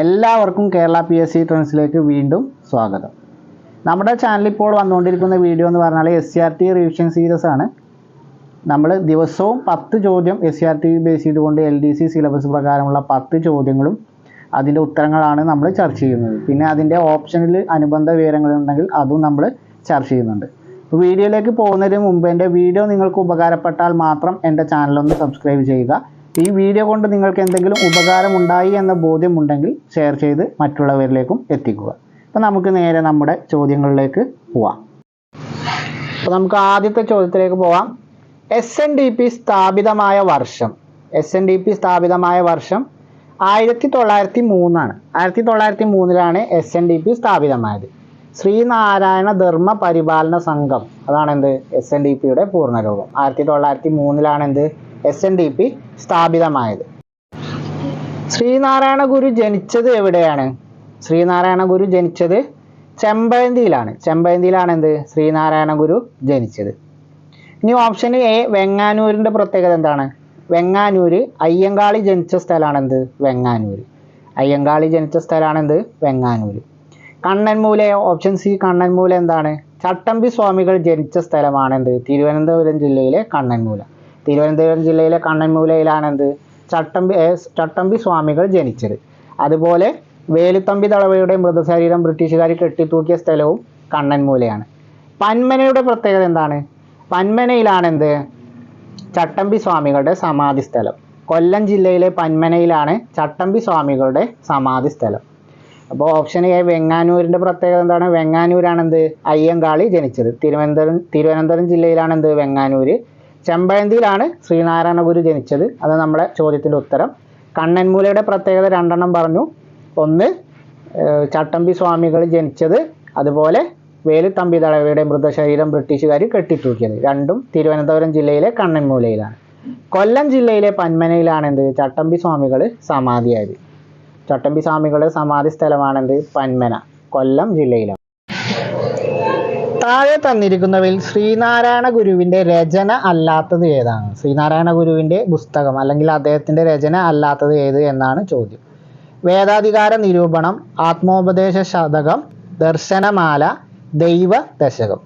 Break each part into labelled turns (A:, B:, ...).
A: എല്ലാവർക്കും Kerala P S C ട്രെൻഡ്സിലേക്ക് വീണ്ടും സ്വാഗതം. നമ്മുടെ ചാനലിൽ ഇപ്പോൾ വന്നുകൊണ്ടിരിക്കുന്ന വീഡിയോ എന്ന് പറഞ്ഞാൽ S C R T revision series ആണ്. നമ്മൾ ദിവസവും പത്ത് ചോദ്യം S C R T base ചെയ്തുകൊണ്ട് എൽ ഡി സി സിലബസ് പ്രകാരമുള്ള പത്ത് ചോദ്യങ്ങളും അതിന്റെ ഉത്തരങ്ങളാണ് നമ്മൾ ചർച്ച ചെയ്യുന്നത്. പിന്നെ അതിന്റെ ഓപ്ഷനിൽ അനുബന്ധ വിവരങ്ങളുണ്ടെങ്കിൽ അതും നമ്മൾ ചർച്ച ചെയ്യുന്നുണ്ട്. വീഡിയോയിലേക്ക് പോകുന്നതിന് മുമ്പ് എന്റെ വീഡിയോ നിങ്ങൾക്ക് ഉപകാരപ്പെട്ടാൽ മാത്രം എന്റെ ചാനലൊന്ന് സബ്സ്ക്രൈബ് ചെയ്യുക. ഈ വീഡിയോ കൊണ്ട് നിങ്ങൾക്ക് എന്തെങ്കിലും ഉപകാരമുണ്ടായി എന്ന ബോധ്യമുണ്ടെങ്കിൽ ഷെയർ ചെയ്ത് മറ്റുള്ളവരിലേക്കും എത്തിക്കുക. അപ്പോൾ നമുക്ക് നേരെ നമ്മുടെ ചോദ്യങ്ങളിലേക്ക് പോവാം. അപ്പോൾ നമുക്ക് ആദ്യത്തെ ചോദ്യത്തിലേക്ക് പോവാം. എസ് സ്ഥാപിതമായ വർഷം എസ് സ്ഥാപിതമായ വർഷം. ആയിരത്തി തൊള്ളായിരത്തി മൂന്നാണ് ആയിരത്തി തൊള്ളായിരത്തി മൂന്നിലാണ് എസ് എൻ ഡി പി സ്ഥാപിതമായത്. ശ്രീനാരായണ ധർമ്മ പരിപാലന സംഘം. അതാണ് എന്ത് എസ് എൻ ഡി പിയുടെ പൂർണരൂപം ആയിരത്തി തൊള്ളായിരത്തി മൂന്നിലാണ് എന്ത് എസ് എൻ ഡി പി സ്ഥാപിതമായത്. ശ്രീനാരായണ ഗുരു ജനിച്ചത് എവിടെയാണ്? ശ്രീനാരായണ ഗുരു ജനിച്ചത് ചെമ്പഴന്തിയിലാണ്. ചെമ്പഴന്തിയിലാണ് എന്ത് ശ്രീനാരായണ ഗുരു ജനിച്ചത്. ഇനി ഓപ്ഷൻ എ വെങ്ങാനൂരിന്റെ പ്രത്യേകത എന്താണ്? വെങ്ങാനൂര് അയ്യങ്കാളി ജനിച്ച സ്ഥലമാണെന്ത്? വെങ്ങാനൂര്. അയ്യങ്കാളി ജനിച്ച സ്ഥലമാണെന്ത്? വെങ്ങാനൂര്. കണ്ണൻമൂല ഓപ്ഷൻ സി കണ്ണൻമൂല എന്താണ്? ചട്ടമ്പി സ്വാമികൾ ജനിച്ച സ്ഥലമാണെന്ത്? തിരുവനന്തപുരം ജില്ലയിലെ കണ്ണൻമൂല തിരുവനന്തപുരം ജില്ലയിലെ കണ്ണൻമൂലയിലാണ് എന്ത് ചട്ടമ്പി ചട്ടമ്പി സ്വാമികൾ ജനിച്ചത്. അതുപോലെ വേലുത്തമ്പി തളവയുടെ മൃതശരീരം ബ്രിട്ടീഷുകാർ കെട്ടിത്തൂക്കിയ സ്ഥലവും കണ്ണൻമൂലയാണ്. പന്മനയുടെ പ്രത്യേകത എന്താണ്? പന്മനയിലാണ് എന്ത് ചട്ടമ്പി സ്വാമികളുടെ സമാധി സ്ഥലം. കൊല്ലം ജില്ലയിലെ പന്മനയിലാണ് ചട്ടമ്പി സ്വാമികളുടെ സമാധി സ്ഥലം. അപ്പോൾ ഓപ്ഷൻ എ വെങ്ങാനൂരിന്റെ പ്രത്യേകത എന്താണ്? വെങ്ങാനൂരാണ് എന്ത് അയ്യങ്കാളി ജനിച്ചത്. തിരുവനന്തപുരം തിരുവനന്തപുരം ജില്ലയിലാണ് എന്ത് വെങ്ങാനൂര് ചെമ്പഴന്തിയിലാണ് ശ്രീനാരായണ ഗുരു ജനിച്ചത്. അത് നമ്മുടെ ചോദ്യത്തിന്റെ ഉത്തരം. കണ്ണൻമൂലയുടെ പ്രത്യേകത രണ്ടെണ്ണം പറഞ്ഞു. ഒന്ന് ചട്ടമ്പി സ്വാമികൾ ജനിച്ചത് അതുപോലെ വേലുത്തമ്പി തടവയുടെ മൃതശരീരം ബ്രിട്ടീഷുകാർ കെട്ടിത്തൂക്കിയത്. രണ്ടും തിരുവനന്തപുരം ജില്ലയിലെ കണ്ണൻമൂലയിലാണ്. കൊല്ലം ജില്ലയിലെ പന്മനയിലാണ് എന്ത്? ചട്ടമ്പി സ്വാമികൾ സമാധിയായത്. ചട്ടമ്പി സ്വാമികളുടെ സമാധി സ്ഥലമാണെന്ത് പന്മന. കൊല്ലം ജില്ലയിലാണ്. താഴെ തന്നിരിക്കുന്നവയിൽ ശ്രീനാരായണ ഗുരുവിന്റെ രചന അല്ലാത്തത് ഏതാണ്? ശ്രീനാരായണ ഗുരുവിന്റെ പുസ്തകം അല്ലെങ്കിൽ അദ്ദേഹത്തിന്റെ രചന അല്ലാത്തത് ഏത് എന്നാണ് ചോദ്യം. വേദാധികാര നിരൂപണം ആത്മോപദേശ ശതകം ദർശനമാല ദൈവ ദശകം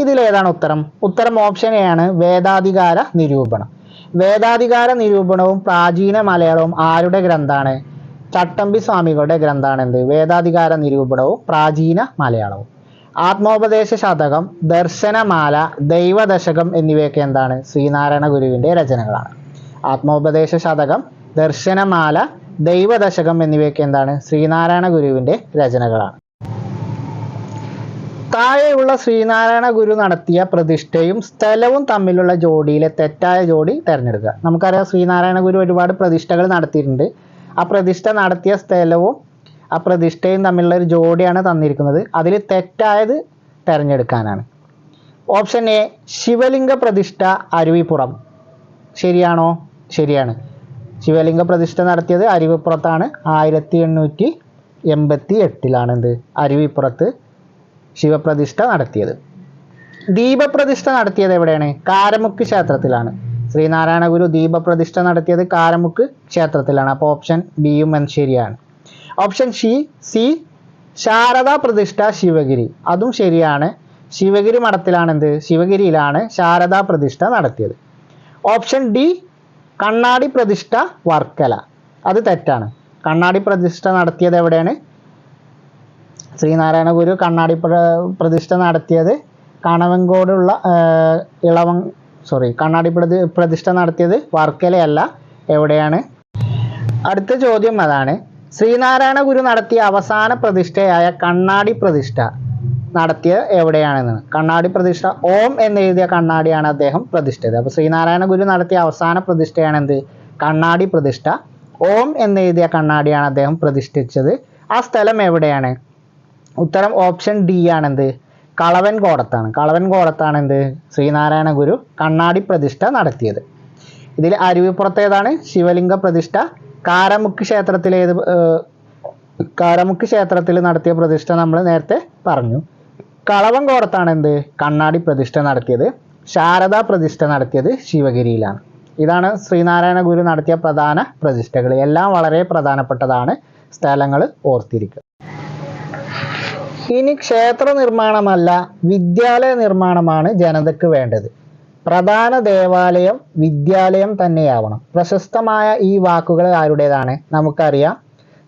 A: ഇതിലേതാണ് ഉത്തരം. ഉത്തരം ഓപ്ഷൻ എ ആണ് വേദാധികാര നിരൂപണം. വേദാധികാര നിരൂപണവും പ്രാചീന മലയാളവും ആരുടെ ഗ്രന്ഥാണ്? ചട്ടമ്പി സ്വാമികളുടെ ഗ്രന്ഥാണ് എന്ത്? വേദാധികാര നിരൂപണവും പ്രാചീന മലയാളവും. ആത്മോപദേശ ശതകം ദർശനമാല ദൈവദശകം എന്നിവയൊക്കെ എന്താണ്? ശ്രീനാരായണ ഗുരുവിന്റെ രചനകളാണ്. ആത്മോപദേശ ശതകം ദർശനമാല ദൈവദശകം എന്നിവയൊക്കെ എന്താണ്? ശ്രീനാരായണ ഗുരുവിന്റെ രചനകളാണ്. താഴെയുള്ള ശ്രീനാരായണ ഗുരു നടത്തിയ പ്രതിഷ്ഠയും സ്ഥലവും തമ്മിലുള്ള ജോഡിയിലെ തെറ്റായ ജോഡി തിരഞ്ഞെടുക്കുക. നമുക്കറിയാം ശ്രീനാരായണ ഗുരു ഒരുപാട് പ്രതിഷ്ഠകൾ നടത്തിയിട്ടുണ്ട്. ആ പ്രതിഷ്ഠ നടത്തിയ സ്ഥലവും ആ പ്രതിഷ്ഠയും തമ്മിലുള്ള ഒരു ജോഡിയാണ് തന്നിരിക്കുന്നത്. അതിൽ തെറ്റായത് തിരഞ്ഞെടുക്കാനാണ്. ഓപ്ഷൻ എ ശിവലിംഗ പ്രതിഷ്ഠ അരുവിപ്പുറം. ശരിയാണോ? ശരിയാണ്. ശിവലിംഗ പ്രതിഷ്ഠ നടത്തിയത് അരുവിപ്പുറത്താണ്. ആയിരത്തി എണ്ണൂറ്റി എൺപത്തി എട്ടിലാണ് എന്ത് അരുവിപ്പുറത്ത് ശിവപ്രതിഷ്ഠ നടത്തിയത്. ദീപപ്രതിഷ്ഠ നടത്തിയത് എവിടെയാണ്? കാരമുക്ക് ക്ഷേത്രത്തിലാണ്. ശ്രീനാരായണ ഗുരു ദീപപ്രതിഷ്ഠ നടത്തിയത് കാരമുക്ക് ക്ഷേത്രത്തിലാണ്. അപ്പോൾ ഓപ്ഷൻ ബിയും ശരിയാണ്. ഓപ്ഷൻ സി സി ശാരദാ പ്രതിഷ്ഠ ശിവഗിരി. അതും ശരിയാണ്. ശിവഗിരി മഠത്തിലാണ് എന്ത് ശിവഗിരിയിലാണ് ശാരദാ പ്രതിഷ്ഠ നടത്തിയത്. ഓപ്ഷൻ ഡി കണ്ണാടി പ്രതിഷ്ഠ വർക്കല. അത് തെറ്റാണ്. കണ്ണാടി പ്രതിഷ്ഠ നടത്തിയത് എവിടെയാണ്? ശ്രീനാരായണ ഗുരു കണ്ണാടി പ്രതിഷ്ഠ നടത്തിയത് കണവങ്കോടുള്ള ഇളവ സോറി കണ്ണാടി പ്രതി പ്രതിഷ്ഠ നടത്തിയത് വർക്കലയല്ല. എവിടെയാണ്? അടുത്ത ചോദ്യം അതാണ്. ശ്രീനാരായണ ഗുരു നടത്തിയ അവസാന പ്രതിഷ്ഠയായ കണ്ണാടി പ്രതിഷ്ഠ നടത്തിയ എവിടെയാണെന്ന്. കണ്ണാടി പ്രതിഷ്ഠ ഓം എന്ന് എഴുതിയ കണ്ണാടിയാണ് അദ്ദേഹം പ്രതിഷ്ഠിച്ചത്. അപ്പോൾ ശ്രീനാരായണ ഗുരു നടത്തിയ അവസാന പ്രതിഷ്ഠയാണ് എന്ത് കണ്ണാടി പ്രതിഷ്ഠ. ഓം എന്ന് എഴുതിയ കണ്ണാടിയാണ് അദ്ദേഹം പ്രതിഷ്ഠിച്ചത്. ആ സ്ഥലം എവിടെയാണ്? ഉത്തരം ഓപ്ഷൻ ഡി ആണെന്ത്? കളവൻ കോടത്താണ് കളവൻ കോടത്താണ് എന്ത് ശ്രീനാരായണ ഗുരു കണ്ണാടി പ്രതിഷ്ഠ നടത്തിയത്. ഇതിൽ അരുവിപ്പുറത്തേതാണ് ശിവലിംഗ പ്രതിഷ്ഠ. കാരമുക്ക് ക്ഷേത്രത്തിലേത് കാരമുക്ക് ക്ഷേത്രത്തിൽ നടത്തിയ പ്രതിഷ്ഠ നമ്മൾ നേരത്തെ പറഞ്ഞു. കളവം കോടത്താണ് എന്ത്? കണ്ണാടി പ്രതിഷ്ഠ നടത്തിയത്. ശാരദാ പ്രതിഷ്ഠ നടത്തിയത് ശിവഗിരിയിലാണ്. ഇതാണ് ശ്രീനാരായണ ഗുരു നടത്തിയ പ്രധാന പ്രതിഷ്ഠകൾ. എല്ലാം വളരെ പ്രധാനപ്പെട്ടതാണ്. സ്ഥലങ്ങൾ ഓർത്തിരിക്കുക. ഇനി ക്ഷേത്ര നിർമ്മാണമല്ല വിദ്യാലയ നിർമ്മാണമാണ് ജനതയ്ക്ക് വേണ്ടത്. പ്രധാന ദേവാലയം വിദ്യാലയം തന്നെയാവണം. പ്രശസ്തമായ ഈ വാക്കുകൾ ആരുടേതാണ്? നമുക്കറിയാം.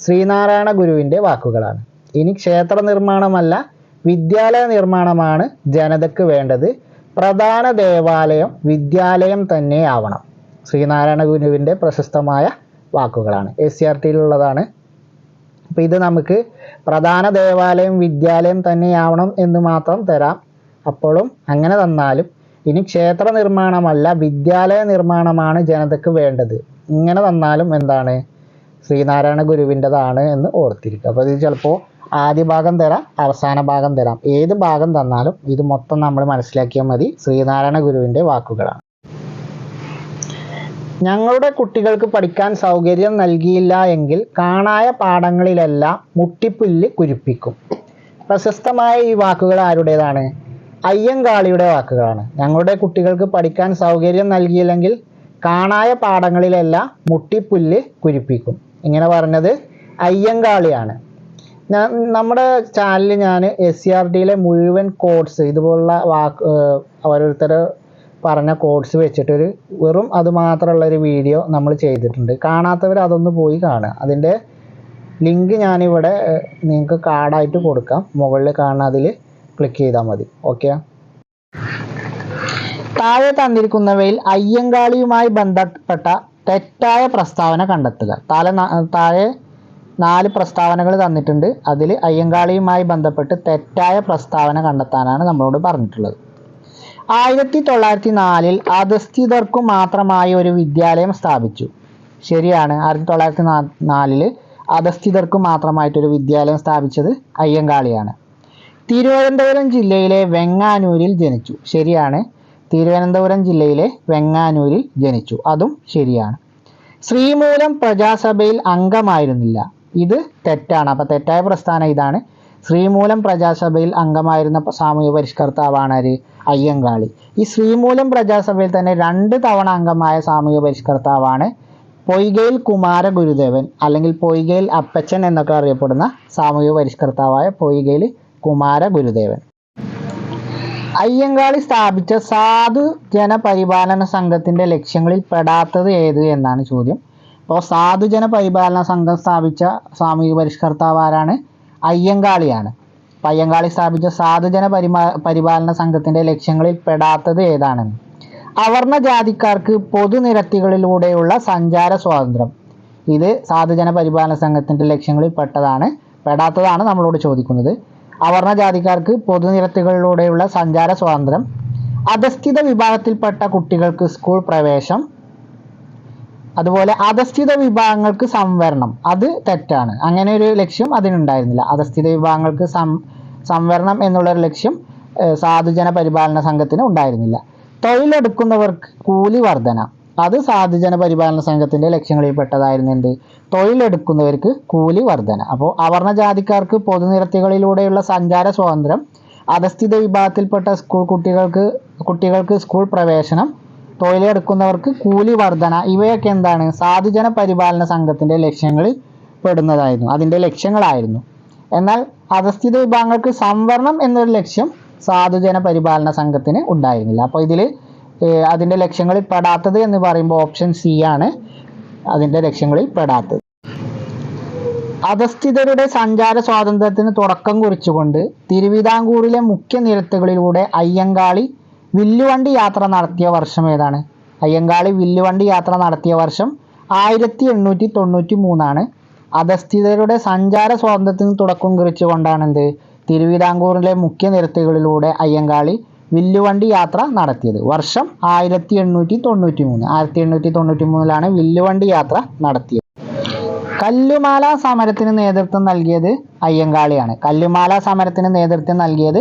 A: ശ്രീനാരായണ ഗുരുവിന്റെ വാക്കുകളാണ്. ഇനി ക്ഷേത്ര നിർമ്മാണമല്ല വിദ്യാലയ നിർമ്മാണമാണ് ജനതയ്ക്ക് വേണ്ടത്. പ്രധാന ദേവാലയം വിദ്യാലയം തന്നെയാവണം ശ്രീനാരായണ ഗുരുവിന്റെ പ്രശസ്തമായ വാക്കുകളാണ്. എസ് സി ആർ ടിയിലുള്ളതാണ് അപ്പം ഇത് നമുക്ക് പ്രധാന ദേവാലയം വിദ്യാലയം തന്നെയാവണം എന്ന് മാത്രം തരാം. അപ്പോഴും അങ്ങനെ തന്നാലും ഇനി ക്ഷേത്ര നിർമ്മാണമല്ല വിദ്യാലയ നിർമ്മാണമാണ് ജനതയ്ക്ക് വേണ്ടത്. ഇങ്ങനെ തന്നാലും എന്താണ്? ശ്രീനാരായണ ഗുരുവിന്റെതാണ് എന്ന് ഓർത്തിരിക്കുക. അപ്പോൾ ഇത് ചിലപ്പോൾ ആദ്യ ഭാഗം തരാം അവസാന ഭാഗം തരാം. ഏത് ഭാഗം തന്നാലും ഇത് മൊത്തം നമ്മൾ മനസ്സിലാക്കിയാൽ മതി. ശ്രീനാരായണ ഗുരുവിന്റെ വാക്കുകളാണ്. ഞങ്ങളുടെ കുട്ടികൾക്ക് പഠിക്കാൻ സൗകര്യം നൽകിയില്ല എങ്കിൽ കാണായ പാഠങ്ങളിലെല്ലാം മുട്ടിപ്പുല്ല് കുരിപ്പിക്കും. പ്രശസ്തമായ ഈ വാക്കുകൾ ആരുടേതാണ്? അയ്യങ്കാളിയുടെ വാക്കുകളാണ്. ഞങ്ങളുടെ കുട്ടികൾക്ക് പഠിക്കാൻ സൗകര്യം നൽകിയില്ലെങ്കിൽ കാണായ പാഠങ്ങളിലെല്ലാം മുട്ടിപ്പുല്ല് കുരിപ്പിക്കും. ഇങ്ങനെ പറഞ്ഞത് അയ്യങ്കാളിയാണ്. നമ്മുടെ ചാനലിൽ ഞാൻ എസ് സി ആർ ടിയിലെ മുഴുവൻ കോഡ്സ് ഇതുപോലുള്ള വാക്ക് ഓരോരുത്തർ പറഞ്ഞ കോഡ്സ് വെച്ചിട്ടൊരു വെറും അത് മാത്രമുള്ള ഒരു വീഡിയോ നമ്മൾ ചെയ്തിട്ടുണ്ട്. കാണാത്തവർ അതൊന്ന് പോയി കാണുക. അതിന്റെ ലിങ്ക് ഞാനിവിടെ നിങ്ങൾക്ക് കാർഡായിട്ട് കൊടുക്കാം. മുകളിൽ കാണുന്ന അതിൽ ക്ലിക്ക് ചെയ്താൽ മതി. ഓക്കെ താഴെ തന്നിരിക്കുന്നവയിൽ അയ്യങ്കാളിയുമായി ബന്ധപ്പെട്ട തെറ്റായ പ്രസ്താവന കണ്ടെത്തുക. താഴെ താഴെ നാല് പ്രസ്താവനകൾ തന്നിട്ടുണ്ട്. അതിൽ അയ്യങ്കാളിയുമായി ബന്ധപ്പെട്ട് തെറ്റായ പ്രസ്താവന കണ്ടെത്താനാണ് നമ്മളോട് പറഞ്ഞിട്ടുള്ളത്. ആയിരത്തി തൊള്ളായിരത്തി നാലിൽ അധസ്ഥിതർക്കു മാത്രമായി ഒരു വിദ്യാലയം സ്ഥാപിച്ചു. ശരിയാണ്. ആയിരത്തി തൊള്ളായിരത്തി നാ നാലിൽ അധസ്ഥിതർക്കു മാത്രമായിട്ടൊരു വിദ്യാലയം സ്ഥാപിച്ചത് അയ്യങ്കാളിയാണ്. തിരുവനന്തപുരം ജില്ലയിലെ വെങ്ങാനൂരിൽ ജനിച്ചു. ശരിയാണ്. തിരുവനന്തപുരം ജില്ലയിലെ വെങ്ങാനൂരിൽ ജനിച്ചു. അതും ശരിയാണ്. ശ്രീമൂലം പ്രജാസഭയിൽ അംഗമായിരുന്നില്ല. ഇത് തെറ്റാണ്. അപ്പൊ തെറ്റായ പ്രസ്ഥാനം ഇതാണ്. ശ്രീമൂലം പ്രജാസഭയിൽ അംഗമായിരുന്ന സാമൂഹ്യ പരിഷ്കർത്താവാണ് ആര്? അയ്യങ്കാളി. ഈ ശ്രീമൂലം പ്രജാസഭയിൽ തന്നെ രണ്ട് തവണ അംഗമായ സാമൂഹ്യ പരിഷ്കർത്താവാണ് പൊയ്കയിൽ കുമാര ഗുരുദേവൻ അല്ലെങ്കിൽ പൊയ്കയിൽ അപ്പച്ചൻ എന്നൊക്കെ അറിയപ്പെടുന്ന സാമൂഹ്യ പരിഷ്കർത്താവായ പൊയ്കയിൽ കുമാര ഗുരുദേവൻ. അയ്യങ്കാളി സ്ഥാപിച്ച സാധു ജനപരിപാലന സംഘത്തിന്റെ ലക്ഷ്യങ്ങളിൽ പെടാത്തത് ഏത് എന്നാണ് ചോദ്യം. അപ്പോൾ സാധുജന പരിപാലന സംഘം സ്ഥാപിച്ച സാമൂഹിക പരിഷ്കർത്താവ് ആരാണ്? അയ്യങ്കാളിയാണ്. അപ്പം അയ്യങ്കാളി സ്ഥാപിച്ച സാധുജന പരിമാ പരിപാലന സംഘത്തിന്റെ ലക്ഷ്യങ്ങളിൽ പെടാത്തത് ഏതാണെന്ന്. അവർണ ജാതിക്കാർക്ക് പൊതുനിരത്തികളിലൂടെയുള്ള സഞ്ചാര സ്വാതന്ത്ര്യം. ഇത് സാധുജന പരിപാലന സംഘത്തിന്റെ ലക്ഷ്യങ്ങളിൽ പെട്ടതാണ്. പെടാത്തതാണ് നമ്മളോട് ചോദിക്കുന്നത്. അവർണ ജാതിക്കാർക്ക് പൊതുനിരത്തുകളിലൂടെയുള്ള സഞ്ചാര സ്വാതന്ത്ര്യം അധസ്ഥിത വിഭാഗത്തിൽപ്പെട്ട കുട്ടികൾക്ക് സ്കൂൾ പ്രവേശം അതുപോലെ അധസ്ഥിത വിഭാഗങ്ങൾക്ക് സംവരണം. അത് തെറ്റാണ്. അങ്ങനെ ഒരു ലക്ഷ്യം അതിനുണ്ടായിരുന്നില്ല. അധസ്ഥിത വിഭാഗങ്ങൾക്ക് സം സംവരണം എന്നുള്ളൊരു ലക്ഷ്യം സാധുജന പരിപാലന സംഘത്തിന് ഉണ്ടായിരുന്നില്ല. തൊഴിലെടുക്കുന്നവർക്ക് കൂലി വർധന. അത് സാധുജന പരിപാലന സംഘത്തിന്റെ ലക്ഷ്യങ്ങളിൽ പെട്ടതായിരുന്നു എന്ത് തൊഴിലെടുക്കുന്നവർക്ക് കൂലി വർധന. അപ്പോൾ അവർണ ജാതിക്കാർക്ക് പൊതുനിരത്തികളിലൂടെയുള്ള സഞ്ചാര സ്വാതന്ത്ര്യം അധസ്ഥിത വിഭാഗത്തിൽപ്പെട്ട സ്കൂൾ കുട്ടികൾക്ക് കുട്ടികൾക്ക് സ്കൂൾ പ്രവേശനം തൊഴിലെടുക്കുന്നവർക്ക് കൂലി വർധന ഇവയൊക്കെ എന്താണ്? സാധുജന പരിപാലന സംഘത്തിന്റെ ലക്ഷ്യങ്ങളിൽ പെടുന്നതായിരുന്നു. അതിന്റെ ലക്ഷ്യങ്ങളായിരുന്നു. എന്നാൽ അധസ്ഥിത വിഭാഗങ്ങൾക്ക് സംവരണം എന്നൊരു ലക്ഷ്യം സാധുജന പരിപാലന സംഘത്തിന് ഉണ്ടായിരുന്നില്ല. അപ്പോൾ ഇതിൽ അതിന്റെ ലക്ഷ്യങ്ങളിൽ പെടാത്തത് എന്ന് പറയുമ്പോൾ ഓപ്ഷൻ സി ആണ്. അതിന്റെ ലക്ഷ്യങ്ങളിൽ പെടാത്തത്. അധസ്ഥിതരുടെ സഞ്ചാര സ്വാതന്ത്ര്യത്തിന് തുടക്കം കുറിച്ചുകൊണ്ട് തിരുവിതാംകൂറിലെ മുഖ്യ നിരത്തുകളിലൂടെ അയ്യങ്കാളി വില്ലുവണ്ടി യാത്ര നടത്തിയ വർഷം ഏതാണ്? അയ്യങ്കാളി വില്ലുവണ്ടി യാത്ര നടത്തിയ വർഷം ആയിരത്തി എണ്ണൂറ്റി തൊണ്ണൂറ്റി മൂന്നാണ് അധസ്ഥിതരുടെ സഞ്ചാര സ്വാതന്ത്ര്യത്തിന് തുടക്കം കുറിച്ചുകൊണ്ടാണ് എന്ത്? തിരുവിതാംകൂറിലെ മുഖ്യ നിരത്തുകളിലൂടെ അയ്യങ്കാളി വില്ലുവണ്ടി യാത്ര നടത്തിയത്. വർഷം ആയിരത്തി എണ്ണൂറ്റി തൊണ്ണൂറ്റി മൂന്ന് ആയിരത്തി എണ്ണൂറ്റി തൊണ്ണൂറ്റി മൂന്നിലാണ് വില്ലുവണ്ടി യാത്ര നടത്തിയത്. കല്ലുമാല സമരത്തിന് നേതൃത്വം നൽകിയത് അയ്യങ്കാളിയാണ്. കല്ലുമാല സമരത്തിന് നേതൃത്വം നൽകിയത്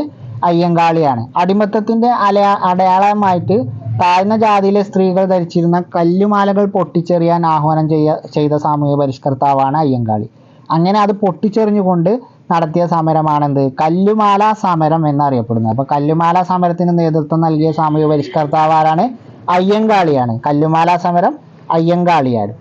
A: അയ്യങ്കാളിയാണ്. അടിമത്തത്തിന്റെ അലയാ അടയാളമായിട്ട് താഴ്ന്ന ജാതിയിലെ സ്ത്രീകൾ ധരിച്ചിരുന്ന കല്ലുമാലകൾ പൊട്ടിച്ചെറിയാൻ ആഹ്വാനം ചെയ്യ ചെയ്ത സാമൂഹ്യ പരിഷ്കർത്താവാണ് അയ്യങ്കാളി. അങ്ങനെ അത് പൊട്ടിച്ചെറിഞ്ഞുകൊണ്ട് നടത്തിയ സമരമാണെന്ത്? കല്ലുമാല സമരം എന്നറിയപ്പെടുന്നത്. അപ്പൊ കല്ലുമാല സമരത്തിന് നേതൃത്വം നൽകിയ സാമൂഹ്യ പരിഷ്കർത്താവ് ആരാണ്? അയ്യങ്കാളിയാണ്. കല്ലുമാല സമരം അയ്യങ്കാളിയാണ്